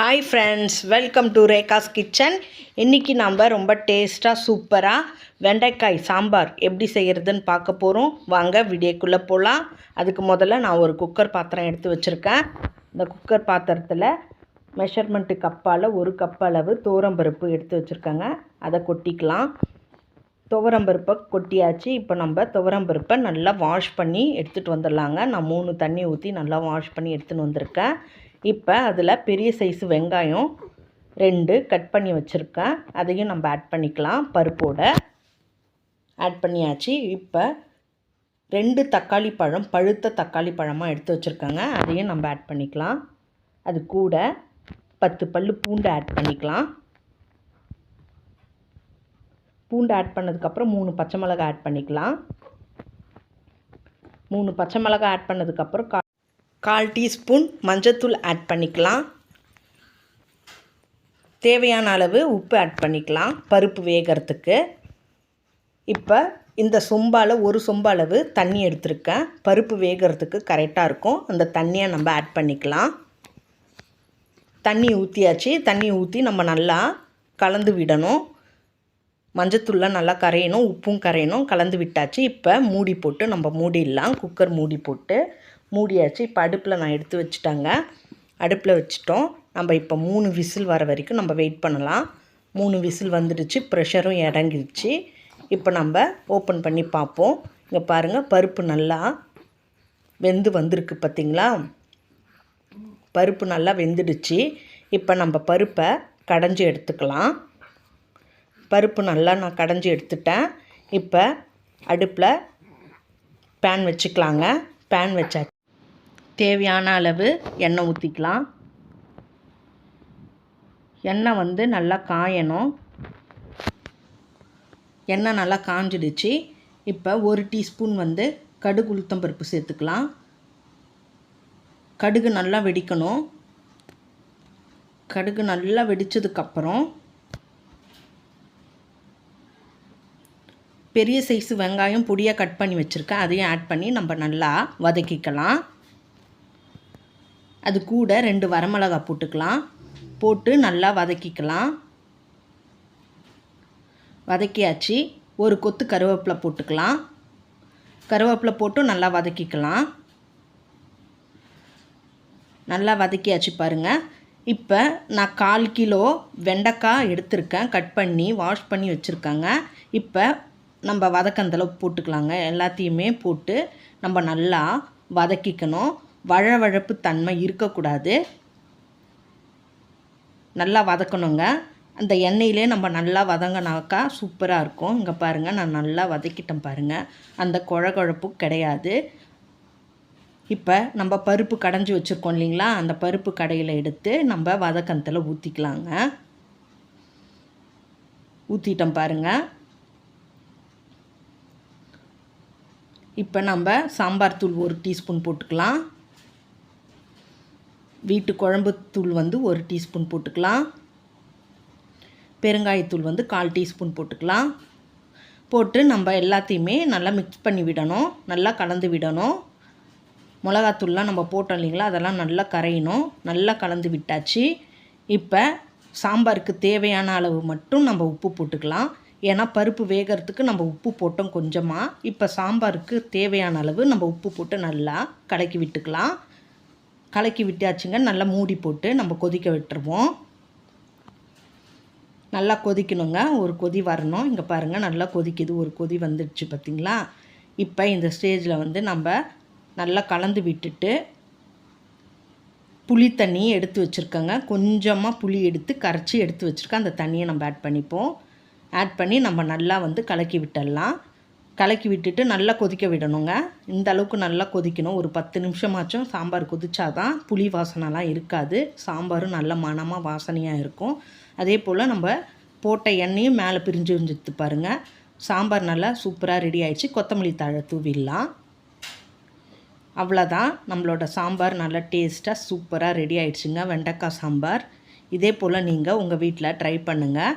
Hi friends welcome to Rekha's kitchen இன்றைக்கி நம்ம ரொம்ப டேஸ்ட்டாக சூப்பராக வெண்டைக்காய் சாம்பார் எப்படி செய்கிறதுன்னு பார்க்க போகிறோம் வாங்க வீடியோக்குள்ளே போகலாம் அதுக்கு முதல்ல நான் ஒரு குக்கர் பாத்திரம் எடுத்து வச்சுருக்கேன். இந்த குக்கர் பாத்திரத்தில் மெஷர்மெண்ட்டு கப்பால் ஒரு கப் அளவு தோரம்பருப்பு எடுத்து வச்சுருக்கேங்க. அதை கொட்டிக்கலாம். துவரம்பருப்பை கொட்டியாச்சு. இப்போ நம்ம துவரம்பருப்பை நல்லா வாஷ் பண்ணி எடுத்துகிட்டு வந்துடலாங்க. நான் மூணு தண்ணி ஊற்றி நல்லா வாஷ் பண்ணி எடுத்துன்னு வந்திருக்கேன். இப்போ அதில் பெரிய சைஸு வெங்காயம் ரெண்டு கட் பண்ணி வச்சுருக்கேன். அதையும் நம்ம ஆட் பண்ணிக்கலாம். பருப்போட ஆட் பண்ணியாச்சு. இப்போ ரெண்டு தக்காளி பழம் பழுத்த தக்காளி பழமாக எடுத்து வச்சுருக்கேங்க. அதையும் நம்ம ஆட் பண்ணிக்கலாம். அது கூட பத்து பல் பூண்டு ஆட் பண்ணிக்கலாம். பூண்டு ஆட் பண்ணதுக்கப்புறம் மூணு பச்சை மிளகா ஆட் பண்ணிக்கலாம். மூணு பச்சை மிளகா ஆட் பண்ணதுக்கப்புறம் கா கால் டீஸ்பூன் மஞ்சத்தூள் ஆட் பண்ணிக்கலாம். தேவையான அளவு உப்பு ஆட் பண்ணிக்கலாம் பருப்பு வேகிறதுக்கு. இப்போ இந்த சொம்பால் ஒரு சொம்பளவு தண்ணி எடுத்திருக்கேன். பருப்பு வேகிறதுக்கு கரெக்டாக இருக்கும். அந்த தண்ணியை நம்ம ஆட் பண்ணிக்கலாம். தண்ணி ஊற்றியாச்சு தண்ணி ஊற்றி நம்ம நல்லா கலந்து விடணும். மஞ்சத்தூள்லாம் நல்லா கரையணும் உப்பும் கரையணும். கலந்து விட்டாச்சு. இப்போ மூடி போட்டு நம்ம மூடிடலாம். குக்கர் மூடி போட்டு மூடியாச்சு. இப்போ அடுப்பில் நான் எடுத்து வச்சுட்டாங்க. அடுப்பில் வச்சுட்டோம். நம்ம இப்போ மூணு விசில் வர வரைக்கும் நம்ம வெயிட் பண்ணலாம். மூணு விசில் வந்துடுச்சு. ப்ரெஷரும் இறங்கிடுச்சு. இப்போ நம்ம ஓப்பன் பண்ணி பார்ப்போம். இங்கே பாருங்கள் பருப்பு நல்லா வெந்து வந்திருக்கு பார்த்திங்களா பருப்பு நல்லா வெந்துடுச்சு. இப்போ நம்ம பருப்பை கடைஞ்சி எடுத்துக்கலாம். பருப்பு நல்லா நான் கடைஞ்சி எடுத்துட்டேன். இப்போ அடுப்பில் பேன் வச்சுக்கலாங்க. பேன் வச்சாச்சு. தேவையான அளவு எண்ணெய் ஊற்றிக்கலாம் எண்ணெய் வந்து நல்லா காயணும். எண்ணெய் நல்லா காஞ்சிடுச்சு. இப்போ ஒரு டீஸ்பூன் வந்து கடுகு உளுத்தம்பருப்பு சேர்த்துக்கலாம். கடுகு நல்லா வெடிக்கணும். கடுகு நல்லா வெடித்ததுக்கப்புறம் பெரிய சைஸு வெங்காயம் பொடியாக கட் பண்ணி வச்சுருக்கேன். அதையும் ஆட் பண்ணி நம்ம நல்லா வதக்கிக்கலாம். அது கூட ரெண்டு வரமிளகா போட்டுக்கலாம். போட்டு நல்லா வதக்கிக்கலாம். வதக்கியாச்சு. ஒரு கொத்து கருவேப்பிலை போட்டுக்கலாம். கருவேப்பிலை போட்டு நல்லா வதக்கிக்கலாம். நல்லா வதக்கியாச்சு பாருங்கள் இப்போ நான் கால் கிலோ வெண்டைக்காய் எடுத்திருக்கேன். கட் பண்ணி வாஷ் பண்ணி வச்சுருக்கேங்க. இப்போ நம்ம வதக்கந்தளவு போட்டுக்கலாங்க. எல்லாத்தையுமே போட்டு நம்ம நல்லா வதக்கிக்கணும். வழவழப்பு தன்மை இருக்கக்கூடாது. நல்லா வதக்கணுங்க. அந்த எண்ணெயிலே நம்ம நல்லா வதங்கினாக்கா சூப்பராக இருக்கும். இங்கே பாருங்கள் நான் நல்லா வதக்கிட்டேன் பாருங்கள் அந்த குழகுழப்பு கிடையாது. இப்போ நம்ம பருப்பு கடைஞ்சி வச்சுருக்கோம் இல்லைங்களா? அந்த பருப்பு கடையில் எடுத்து நம்ம வதக்கத்தில் ஊற்றிக்கலாங்க ஊற்றிட்டோம் பாருங்கள் இப்போ நம்ம சாம்பார் தூள் ஒரு டீஸ்பூன் போட்டுக்கலாம். வீட்டு குழம்புத்தூள் வந்து ஒரு டீஸ்பூன் போட்டுக்கலாம். பெருங்காயத்தூள் வந்து கால் டீஸ்பூன் போட்டுக்கலாம். போட்டு நம்ம எல்லாத்தையுமே நல்லா மிக்ஸ் பண்ணி விடணும். நல்லா கலந்து விடணும். மிளகாத்தூள்லாம் நம்ம போட்டோம் இல்லைங்களா? அதெல்லாம் நல்லா கரையணும். நல்லா கலந்து விட்டாச்சு. இப்போ சாம்பாருக்கு தேவையான அளவு மட்டும் நம்ம உப்பு போட்டுக்கலாம். ஏன்னா பருப்பு வேகிறதுக்கு நம்ம உப்பு போட்டோம் கொஞ்சமாக இப்போ சாம்பாருக்கு தேவையான அளவு நம்ம உப்பு போட்டு நல்லா கலக்கி விட்டுக்கலாம். கலக்கி விட்டாச்சுங்க. நல்லா மூடி போட்டு நம்ம கொதிக்க விட்டுருவோம். நல்லா கொதிக்கணுங்க. ஒரு கொதி வரணும். இங்கே பாருங்கள் நல்லா கொதிக்குது. ஒரு கொதி வந்துடுச்சு பார்த்திங்களா இப்போ இந்த ஸ்டேஜில் வந்து நம்ம நல்லா கலந்து விட்டுட்டு புளி தண்ணி எடுத்து வச்சுருக்கோங்க. கொஞ்சமாக புளி எடுத்து கரைச்சி எடுத்து வச்சுருக்கேன் அந்த தண்ணியை நம்ம ஆட் பண்ணிப்போம். ஆட் பண்ணி நம்ம நல்லா வந்து கலக்கி விட்டுடலாம். கலக்கி விட்டுட்டு நல்லா கொதிக்க விடணுங்க. இந்த அளவுக்கு நல்லா கொதிக்கணும். ஒரு பத்து நிமிஷமாச்சும் சாம்பார் கொதிச்சாதான் புளி வாசனைலாம் இருக்காது. சாம்பாரும் நல்ல மனமாக வாசனையாக இருக்கும். அதே போல் நம்ம போட்ட எண்ணெயும் மேலே பிரிஞ்சு விரிஞ்சுத்து பாருங்கள் சாம்பார் நல்லா சூப்பராக ரெடி ஆயிடுச்சு. கொத்தமல்லி தழை தூவிடலாம். அவ்வளோதான் நம்மளோட சாம்பார் நல்லா டேஸ்ட்டாக சூப்பராக ரெடி ஆயிடுச்சுங்க. வெண்டைக்காய் சாம்பார். இதே போல் நீங்கள் உங்கள் வீட்டில் ட்ரை பண்ணுங்கள்